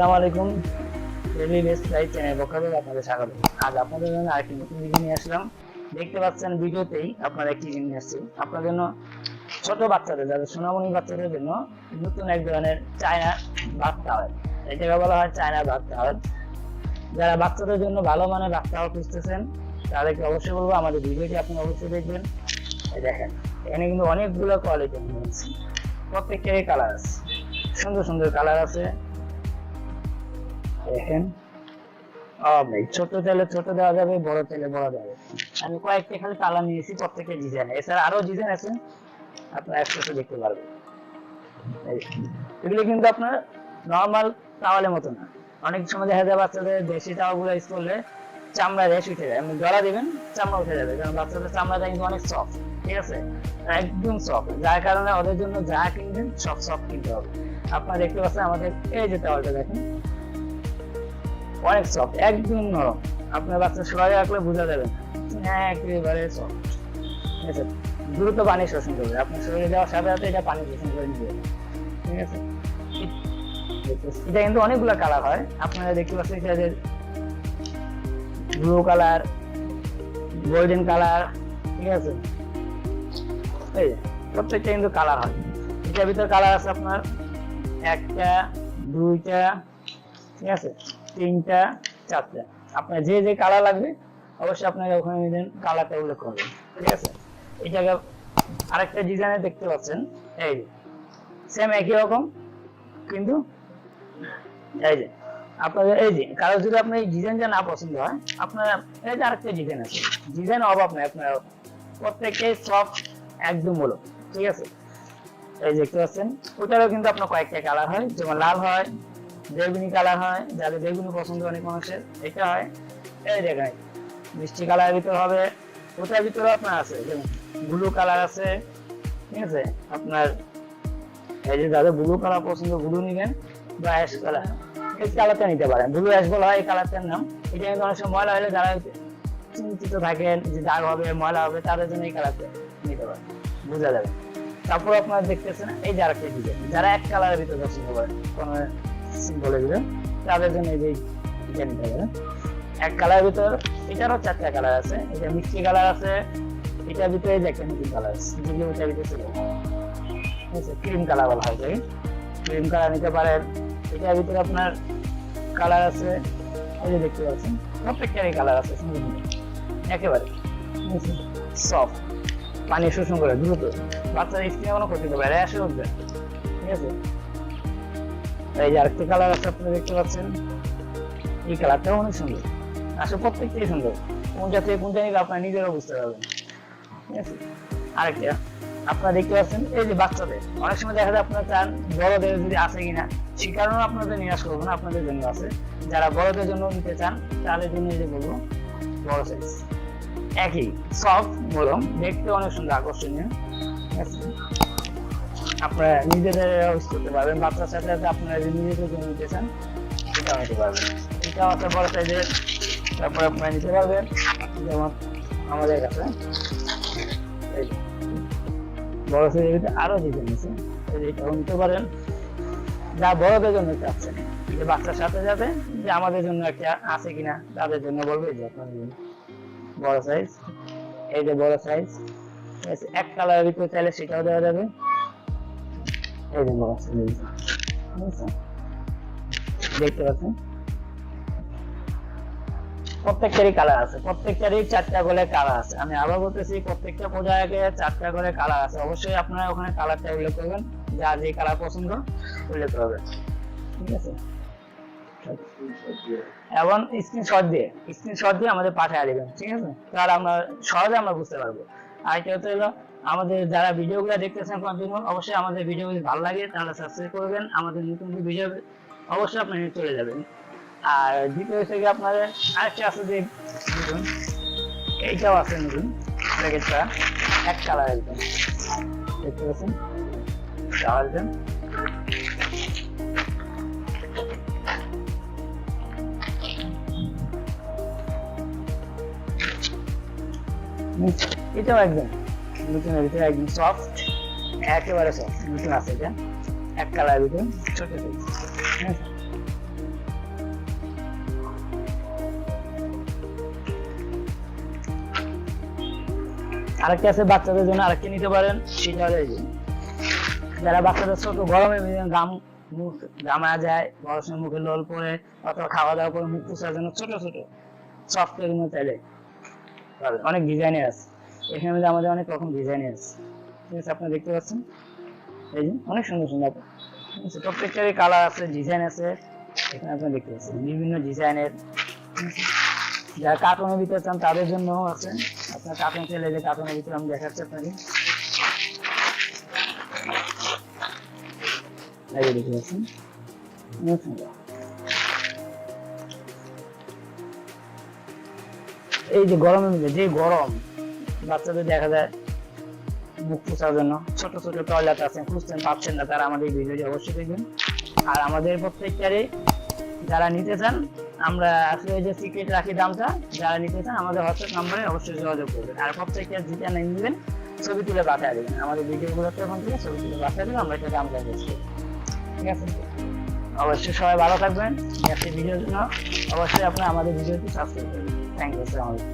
আসসালামু আলাইকুম। Rally channel পক্ষ আপনাদের স্বাগত। আজ আপনাদের জন্য আরেকটি নতুন ভিডিও নিয়ে আসলাম। দেখতে পাচ্ছেন ভিডিওতেই আপনারা একটি জিনিস আপনার জন্য ছোট বাচ্চাদের, যাদের সোনামণি বাচ্চাদের জন্য নতুন এক ধরনের চায়না ভাত এটাকে বলা হয় চায়না ভাত যারা বাচ্চাদের জন্য ভালো মানের ভাত খুঁজতেছেন, তাদেরকে অবশ্যই বলব আমাদের ভিডিওটি আপনি অবশ্যই দেখবেন। দেখেন, এখানে কিন্তু অনেকগুলো কোয়ালিটি আছে প্রত্যেকটারই কালার আছে। সুন্দর সুন্দর কালার আছে। দেখেন। ছোট তেলে ছোট দেওয়া যাবে বড় তেলে বড় যাবে। আমি কয়েকটা খালি কালার নিয়েছি প্রত্যেকটা ডিজাইন এছাড়া আরও ডিজাইন আছে আপনার একসাথে দেখতে পারবেন। এগুলো কিন্তু আপনার নর্মাল টাওয়ালের মতো না। অনেক সময় দেখা যায় বাচ্চাদের দেশি টাওয়ালগুলো ইউজ করলে চামড়া রেশ উঠে যায়। আপনি গলা দিবেন চামড়া উঠে যাবে কারণ বাচ্চাদের চামড়াটা কিন্তু অনেক সফট ঠিক আছে? একদম সফট যার কারণে ওদের জন্য যা কিনবেন সব সফট কিনতে হবে। আপনারা দেখতে পাচ্ছেন আমাদের এই যে টাওয়ালটা দেখেন। অনেক সফট একদম নরম। আপনার বাচ্চা সবাই রাখলে বোঝা যাবে না। একেবারে সফট ঠিক আছে? দ্রুত পানি শোষণ করবে। আপনার শরীরে যাওয়ার সাথে সাথে এটা পানি শোষণ করে নিবে ঠিক আছে? এটা কিন্তু অনেকগুলো কালার হয়। আপনারা দেখতে পাচ্ছেন এটা ব্লু কালার গোল্ডেন কালার ঠিক আছে? এই প্রত্যেকটা কিন্তু কালার হয়। এটার ভিতর কালার আছে আপনার একটা, দুইটা, ঠিক আছে? তিনটা চারটা। আপনার যে যে কালার লাগবে, অবশ্যই আপনাকে ওখানে নিজের কালারটা উল্লেখ করবেন। ঠিক আছে? এটাকে আরেকটা ডিজাইনে দেখতে পাচ্ছেন। এই যে সেম একই রকম, কিন্তু এই যে, আপনাদের এই যে, কারও যদি আপনার এই ডিজাইনটা না পছন্দ হয়, আপনার এই যে আরেকটা ডিজাইন আছে। ডিজাইন অভাব নাই, আপনার প্রত্যেকটাই সব একদম হলো। ঠিক আছে? এই দেখতে পাচ্ছেন, ওটারও কিন্তু আপনার কয়েকটা কালার হয়, যেমন লাল হয় বেগুনি কালার হয়, যাদের বেগুনি পছন্দ অনেক মানুষের, এটা হয় এই দেখেন মিষ্টি কালারের ভিতর হবে, ওটার ভিতরে আপনার আছে ব্লু কালার আছে, ঠিক আছে? আপনার এই যে যাদের ব্লু কালার পছন্দ ব্লু নিবেন, বা অ্যাশ কালার। এই কালারটা নিতে পারেন। ব্লু অ্যাশ বলা হয়, এই কালারটার নাম। এটা কিন্তু অনেক ময়লা হলে যারা চিন্তিত থাকেন যে দাগ হবে, ময়লা হবে, তাদের জন্য এই কালারটা নিতে পারেন। বোঝা যাবে? তারপর আপনারা দেখতেছেন, এই যারা ডিজাইন যারা এক কালারের ভিতরে পছন্দ করেন, কোনো সিম্বল এগুলো তাদের জন্য এই যে এটা এক কালারের ভিতর এটারও চারটা কালার আছে। এটা মিষ্টি কালার আছে, এটার ভিতরে যে একটা কালার আছে। যেগুলো ওটার ভিতরে ছিল ক্রিম কালার বলা হয় ক্রিম কালার নিতে পারেন। এটার ভিতরে আপনার কালার আছে, এই যে দেখতে পাচ্ছেন, প্রত্যেকটারই কালার আছে। একেবারে সফট পানি শোষণ করে, দ্রুত। বাচ্চার স্কিনে কোনো ক্ষতি করবে র্যাশ উঠবে। ঠিক আছে? এই যে আরেকটা কালার আছে, আপনি দেখতে পাচ্ছেন। এই কালারটাও অনেক সুন্দর। আসলে প্রত্যেকটাই সুন্দর। কোনটা থেকে কোনটা নিলে আপনার নিজেরও বুঝতে পারবেন। ঠিক আছে? আরেকটা, আপনারা দেখতে পাচ্ছেন, এই যে বাচ্চাদের। অনেক সময় দেখা যায় আপনারা চান বড়দের যদি আছে কিনা, সে কারণে আপনাদের নিরাশ করব না, আপনাদের জন্য আছে। যারা বড়দের জন্য নিতে চান, তাদের জন্য যে বলব, বড় সাইজ একই সফট নরম দেখতে অনেক সুন্দর, আকর্ষণীয়। ঠিক আছে? আপনারা নিজেদের ইউজ করতে পারবেন। বাচ্চার সাথে আপনারা যদি নিজেদের জন্য নিতে চান এটাও নিতে পারবেন এটাও আছে বড় সাইজের তারপর আপনারা নিতে পারবেন। যেমন আমাদের কাছে বড় সাইজের ভিতরে আরও ডিজাইন আছে। এটাও নিতে পারেন। যা বড়দের জন্য চাচ্ছেন, যে বাচ্চার সাথে সাথে যে আমাদের জন্য একটা আছে কিনা, তাদের জন্য বলবে যে আপনাদের জন্য বড় সাইজ এই যে বড় সাইজ এক কালারের ভিতরে চাইলে সেটাও দেওয়া যাবে। এই যে বড় সাইজ দেখতে পাচ্ছেন? প্রত্যেকটারই কালার আছে। প্রত্যেকটারই চারটা করে কালার আছে। আমি আবার বলতেছি, প্রত্যেকটা প্রোডাক্টে চারটা করে কালার আছে। অবশ্যই আপনারা ওখানে কালারটা উল্লেখ করবেন। যার যে কালার পছন্দ, উল্লেখ করবেন। ঠিক আছে? এবং স্ক্রিনশট দিয়ে স্ক্রিনশট দিয়ে আমাদের পাঠিয়ে দেবেন। ঠিক আছে? তাহলে আমরা সহজে আমরা বুঝতে পারব। আর এটা হলো আমাদের যারা ভিডিওগুলো দেখতেছেন কন্টিনিউ, অবশ্যই আমাদের ভিডিও যদি ভালো লাগে, তাহলে সাবস্ক্রাইব করবেন। আমাদের নতুন ভিডিও অবশ্যই আপনি চলে যাবেন। আর দ্বিতীয় হচ্ছে কি আপনাদের আরেকটা আছে যে নতুন, এইটাও আছে নতুন, প্যাকেটটা, এক কালার একদম। দেখতে পাচ্ছেন? তাহলে এটাও একদম। লুটিনের ভিতরে একদম সফট একেবারে সফট লুটিন আছে এটা। এক কালার ভিতরে, ছোট ছোট আরেকটা আছে বাচ্চাদের জন্য, আরেকটা নিতে পারেন। সেটা যারা বাচ্চাদের ছোট, গরমে গাম, মুখ গামা যায় বড় মুখে লল পরে অথবা খাওয়া দাওয়া করে মুখ পুষার জন্য ছোট ছোট সফটের মতো চাইলে অনেক ডিজাইনের আছে। এখানে মধ্যে আমাদের অনেক রকম ডিজাইনের আছে। ঠিক আছে, আপনারা দেখতে পাচ্ছেন? এই যে, অনেক সুন্দর সুন্দর ঠিক আছে, প্রত্যেকটারই কালার আছে ডিজাইন আছে। এখানে আপনারা দেখতে পাচ্ছেন, বিভিন্ন ডিজাইনের যারা কার্টুনের ভিতরে চান, তাদের জন্যও আছে। আপনার কার্টুন চাইলে যে কার্টুনের ভিতরে আমি দেখাচ্ছি আপনাকে। এই যে দেখতে পাচ্ছেন? অনেক সুন্দর। এই যে গরমের মধ্যে, যে গরম বাচ্চাদের দেখা যায় মুখ পোছার জন্য। ছোট ছোট টয়লেট আছে খুঁজছেন পাচ্ছেন না তারা আমাদের ভিডিওটি অবশ্যই দেখবেন। আর আমাদের প্রত্যেকটারই যারা নিতে চান, আমরা আসলে যে সিক্রেট রাখি দামটা যারা নিতে চান, আমাদের হোয়াটসঅ্যাপ নাম্বারে অবশ্যই যোগাযোগ করবেন। আর প্রত্যেকটা যেটা নেবেন, ছবি তুলে পাঠিয়ে দেবেন। আমাদের ভিডিওগুলোতে ওখান থেকে ছবি তুলে পাঠিয়ে দেবেন, আমরা এটা দাম জানিয়েছি ঠিক আছে? অবশ্যই সবাই ভালো থাকবেন। নেক্সট ভিডিওর জন্য অবশ্যই আপনারা আমাদের ভিডিওটি সাবস্ক্রাইব করবেন। Thank you